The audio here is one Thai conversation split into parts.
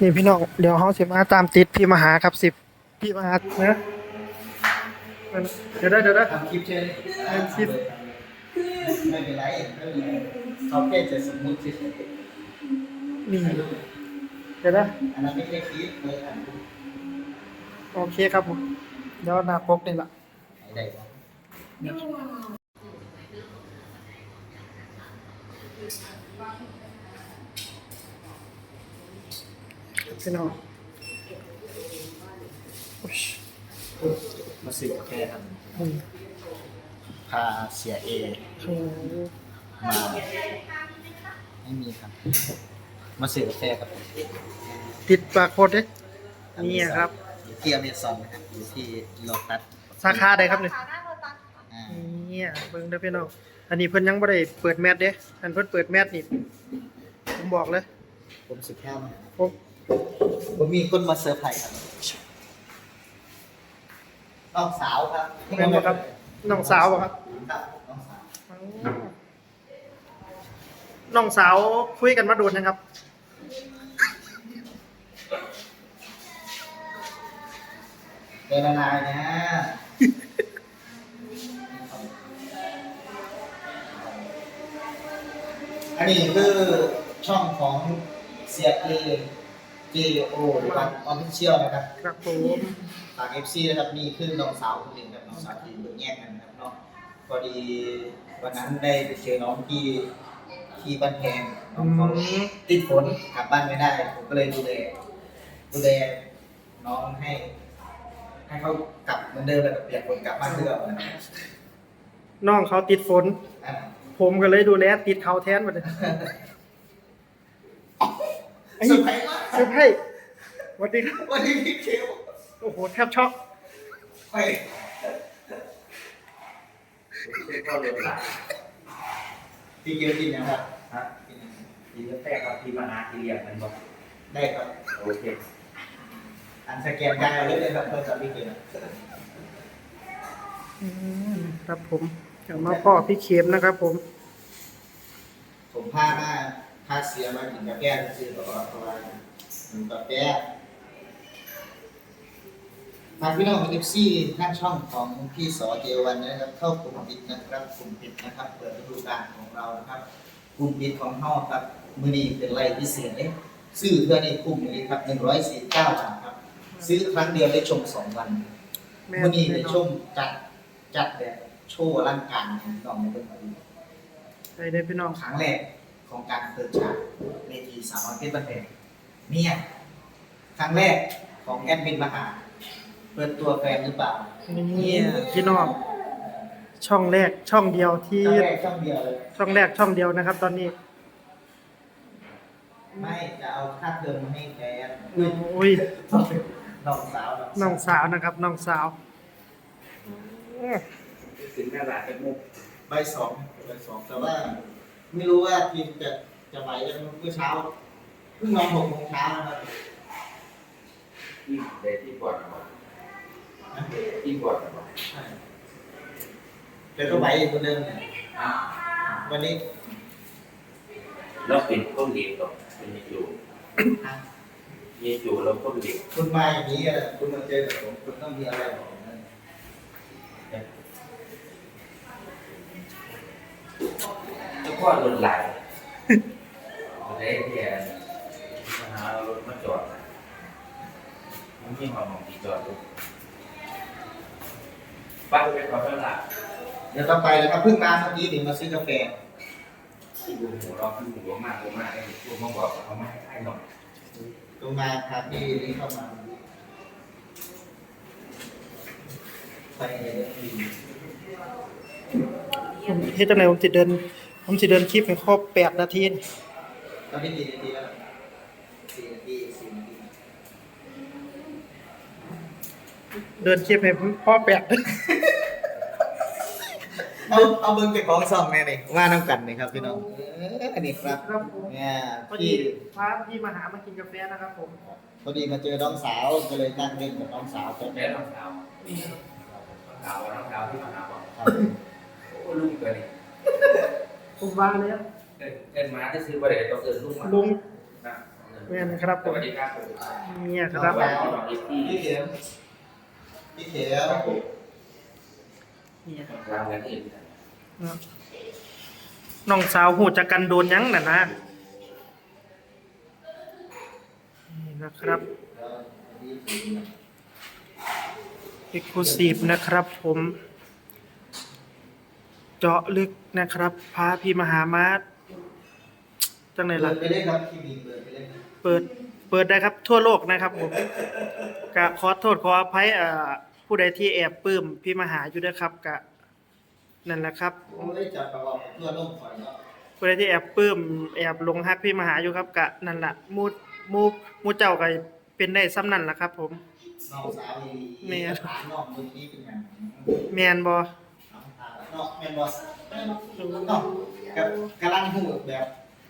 นี่พี่น้องเดี๋ยวเขาสิมาตามติดพี่มหาครับสิบพี่มหานะเดี๋ยวได้เดี๋ยวได้ทำคลิปเช่นทำคลิปไม่เป็นไรไม่เป็นไรเขาแค่จะสมมุติเฉยนี่เดี๋ยวได้ๆอันนั้นไม่ใช่คลิปเลยอันนี้โอเคครับผมเดี๋ยวหน้าปกนี่ละไหนได้บ้าง พี่น้องอุ๊ยมาซื้อกาแฟครับอืมพาเสียเอโอ้โหมาไม่มีครับ มาซื้อกาแฟครับติดปากโคตรเด้นี่ครับอยู่ที่อเมซอนนะครับอยู่ที่โลตัสสาขาใดครับเนี่ยอ่าเนี่ยเบิ่งเด้อพี่น้องอันนี้เพิ่นยังบ่ได้เปิดแมทเด้อันเพิ่นเปิดแมทนี่ผมบอกเลย ผมสุดแค่มาผม ผมมีคนมาเซอร์ไพรส์ครับน้องสาวครับแม่นบ่ครับน้องสาวบ่ครับ ครับน้องสาว น้องสาวคุยกันมาโดนนะครับ เป็นอะไรนะ อันนี้คือช่องของเสียเอ JO หรือว่าออฟฟิเชียลนะครับครับผมฝาก FC นะครับนี่คือน้องสาวคนหนึ่งครับน้องสาวที่เบิกแยกกันนะครับเนาะพอดีวันนั้นได้ไปเจอน้องที่ที่บ้านแพงน้อืองเขามติดฝนกลับบ้านไม่ได้ผมก็เลยดูแลดูแลน้องให้ ให้เขากลับเหมือนเดิมแบบเปียกฝนกลับบ้านเพื่อเอานะครับน้องเขาติดฝน อ่าผมก็เลยดูแลติดเขาแทนหมดเลยไอ้ เซอร์ไพรส์มากเซอร์ไพรส์สวัสดีครับวันนี้พี่เคียวโอ้โหแทบช็อกไปก็เลยหลายพี่เคียวกินนะครับฮะทีแรกครับที่มาหาที่เรียกมันบอกได้ครับโอเคอันสแกนได้เอาเลยเลยครับเพื่อจะพี่เคียวอืมครับผมเดี๋ยวมาพ่อพี่เข็มนะครับผม ผมพามา พาเสียมากินกาแฟซื้อต่อเพราะว่าหนึ่งกาแฟฝากพี่น้องเอฟซีทางช่องของพี่สอเจวันนะครับ เข้ากลุ่มปิดนะครับกลุ่มปิดนะครับ เปิดฤดูกาลของเรานะครับกลุ่มปิดของเฮาครับมือนี้เป็นไรพิเศษเลยซื้อเพื่อในกลุ่มนี้ครับหนึ่งร้อยสี่เก้าบาทครับ ซื้อครั้งเดียวได้ชมสองวันแม่มื่อนี้ได้แม่ชมจัดจัดแบบโชว์อลังการของน้องในเรื่องนี้ไปได้พี่น้องครั้งแรก ของการเปิดฉากเวทีสาวน้อยเพชรบันเทิงเนี่ยครั้งแรกของแอดมินมหา เปิดตัวแฟนหรือเปล่านี่พี่น้องช่องแรกช่องเดียวที่ ครั้งแรกช่องเดียวเลย ช่องแรกช่องเดียวนะครับ ตอนนี้ไม่จะเอาค่าเทอมมาให้แฟนอุ้ยน้องสาวน้องสาวนะครับน้องสาวถึงหน้าหลานเป็นมุกใบสองใบสองแต่ว่า ไม่รู้ว่าทีมจะจะไหวยังเมื่อเช้าเพิ่งนอนหกโมงเช้านะครับที่เด็ที่ก่อนบอกที่ก่อนบอกใช่แต่ก็ไหวอีกคนเดิมเนี่ยวันนี้เราเป็นต้นเหล็กหรอกเป็นอยู่อะเยจูเราต้นเหล็กคุณมาอย่างนี้อะคุณมาเจอกับผมคุณต้องมีอะไรบอก ผมนะแล้วก็รถไหลอะไรที่มาหารถมาจอดมันมีหอมของที่จอดป้าไปขอเท่าไหร่เดี๋ยวต่อไปนะครับเพิ่งมาเมื่อกี้ถึงมาซื้อกาแฟดูหัวเราขึ้นหัวมากหัวมากไอ้พวกมาบอกเขาไม่ให้หน่อยลงมาครับที่นี่เข้ามาไปเลยผมเฮ็ดจังไดผมสิเดิน ผมสิเดินคลิปให้ครบแปดนาทีตอนนี้กี่นาทีแล้วสี่นาทีสี่นาทีเดินคลิปให้ผมครบแปดเอาเอาเบิ้งจากของซองแน่นี่ว่าน้ำกันนี่ครับพี่น้องเอออันนี้ครับครับผมเนี่ยพอดีพี่พาพี่มาหามากินกาแฟนะครับผมพอดีมาเจอน้องสาวก็เลยตั้งเล่นกับน้องสาวไปแม่น้องสาวสาวน้องสาวที่มาหาบอกครับก ผมว่าแล้วเอินมาได้ซื้อประเดี๋ยวต้องเอินลุงมาลุงนะเอินแม่นครับสผมวัสดีครับเนี่ยคครัรับบพี่เขียวพี่เขียวเนี่ยรางวัลที่เนาะน้องสาวหูจักกันโดนหยังน่ะนะนี่นะครับ เอกลูซีฟนะครับผม เจาะลึกนะครับพาพี่มหามาศจังไหนเปิล่ะ ดไปเลยครับพี่บีเปิดไปเลยครับเปิด เปิดได้ครับทั่วโลกนะครับผมกะขอโทษขออภัยเอ่อผู้ใดที่แอบปลื้มพี่มหาอยู่นะครับกะนั่นแหละครับ ผมได้จับประกอบตัวล่มก่อนเนาะผู้ใดที่แอบปลื้มแอบหลงฮักพี่มหาอยู่ครับกะนั่นแหละมูมูมูเจ้าก็เป็นได้ซ้ำนั่นล่ะครับ ผม น้องสาวอีแม่ถามน้องเมื่อกี้เป็นยังแมนบอ น้องถามน้องแม่นบ่แม่นบ่น้องกับกำลังหูแบบ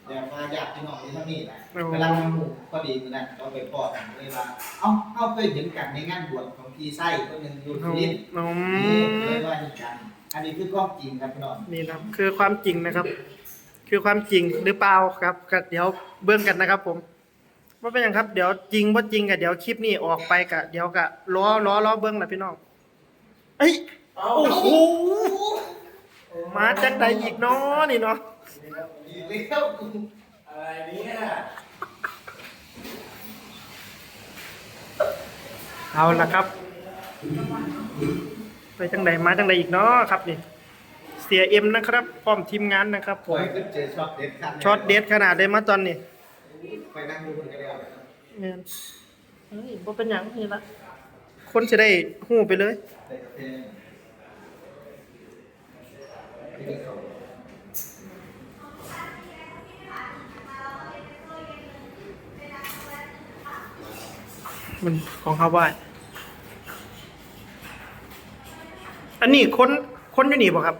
แบบมาอยากที่น้องนี่เท่านี้แหละกำลังหูพอดีมื้อนั้นก็ไปพอกันเลยว่าเอ้าเอ้าเคยเห็นกันในงานบวชของพี่ไส้คนหนึงอยู่น้ที่องนี่น้องนี่เลยว่าเห็นกันอันนี้คือความจริงครับพี่น้องนี่นะครับคือความจริงนะครับ คือความจริงหรือเปล่าครับก็เดี๋ยวเบื้องกันนะครับ ผมว่าเป็นหยังครับ เดี๋ยวจริงว่าจริงกับเดี๋ยวคลิปนี้ออกไปกะเดี๋ยวกะล้อล้อล้อเบื้องนะพี่น้องเอ้ยโอ้โห มาจังใดอีกเนาะนี่เนาะอีกแล้วอะไรเนี่ยเอาละครับ ไปจังใดมาจังใดอีกเนาะครับนี่เสียเอ็มนะครับพร้อมทีมงานนะครับผโอ้มยขึ้นเจอช็อตเด็ดขาดช็อตเด็ดขนาดได้มาตอนนี้ไปนั่งดูคนกันแล้วนะครับแม่นเฮ้ยบ่เป็นหยังนี่ละคนจะได้ฮู้ไปเลย ได้กาแฟที่นี่เขา มันของฮาวายอันนี้คนคนอยู่นี่บ่ครับ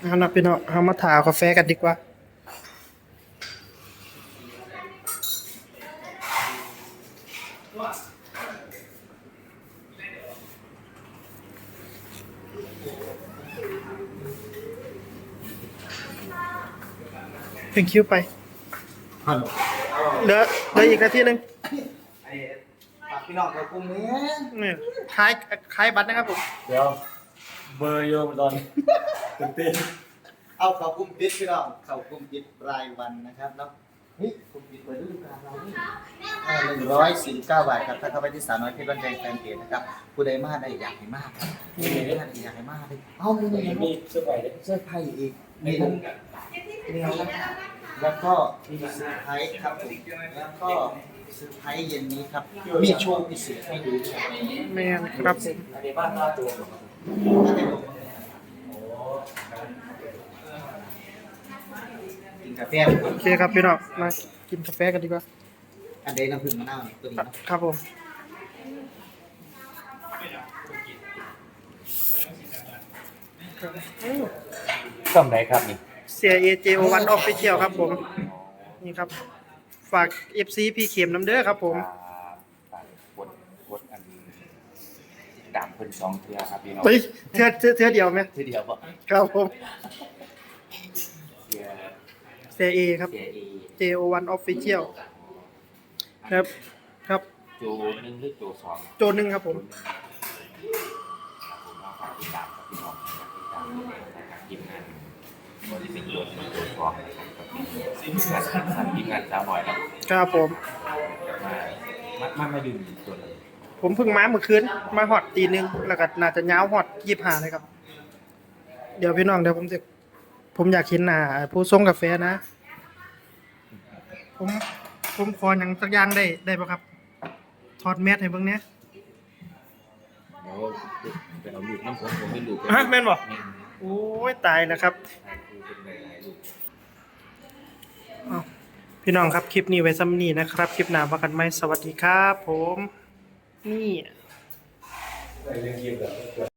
เอาล่ะพี่น้องเอามาถากาแฟกันดีกว่า ถึงคิวไปฮัลโหลเหลือเหลืออีกนาทีหนึงไอ้ฝากพี่น้องกับกลุ่มนี้นี่คล้ายคล้ายบัตรนะครับผมเดี๋ยวเบอร์โยมตอนตื่นเต้นเอาเขากลุ่มปิดพี่น้องเขากลุ่มปิดรายวันนะครับเนาะเฮ้ยกลุ่มปิดเปิดฤดูกาลเรานี่หนึ่งร้อยสี่สิบเก้าบาทครับถ้าเข้าไปที่สาวน้อยเพชรบ้านแดงแฟนเพจนะครับผู้ใดมาได้อยากให้มากครับผู้ใดได้อยากให้มากเลยเอ้ามีมีมีเสื้อใหม่ด้วยเสื้อไพ่อีก มีทั้งแล้วก็มีเซอร์ไพรส์ครับผมแล้วก็เซอร์ไพรส์เย็นนี้ครับ มีโชว์พิเศษให้ดูด้วยแม่นครับผมอันนี้บ้านท่าตัวน่าจะลงโอ้กินกาแฟโอเคครับพี่น้องมากินกาแฟกันดีกว่าอันใดน้ำผึ้งมะนาวนี่ตัวนี้ครับเนาะครับผม ซ่อมไหนครับนี่เสียเอเจโอวันออฟฟิเชียลครับผม นี่ครับ ฝาก FC พี่เข็มน้ำเด้อครับผม ฝากกดกดอันดำเพิ่นสองเทือครับพี่น้องเฮ้ยเทือเทือเทือเดียวไหม ทีเดียวบ่ครับผมเสียเสียเอครับ เสียเอ JO1 Official ครับ ครับ โจหนึ่งหรือโจสองโจหนึ่งครับผมผมเอาฝากติดตาม บริษัทโจหนึ่งโจสองนะครับกับทีมงานสั่นทีมงานสาวหน่อยแล้วครับผมมามามามาอยู่ส่วนหนึ่งผมเพิ่งมาเมื่อคืนมาฮอดตีหนึ่งแล้วก็น่าจะยาวฮอดยี่ห้าเลยครับ เดี๋ยวพี่น้องเดี๋ยวผมจะผมอยากเห็นหน้าผู้ส่งกาแฟนะ ผมผมขออย่างสักอย่างได้ได้ปะครับ ถอดแมสให้เบิ่งเนี้ย เดี๋ยวไปเอาลูกน้ำผมผมไม่ลูกฮะแม่นบ่ โอ้ยตายแล้วครับเป็นหลายๆลูกอ้าวพี่น้องครับคลิปนี้ไว้ซ้ำนี้นะครับ คลิปหน้าว่ากันไหมสวัสดีครับผม นี่เรื่องเกี่ยวกับ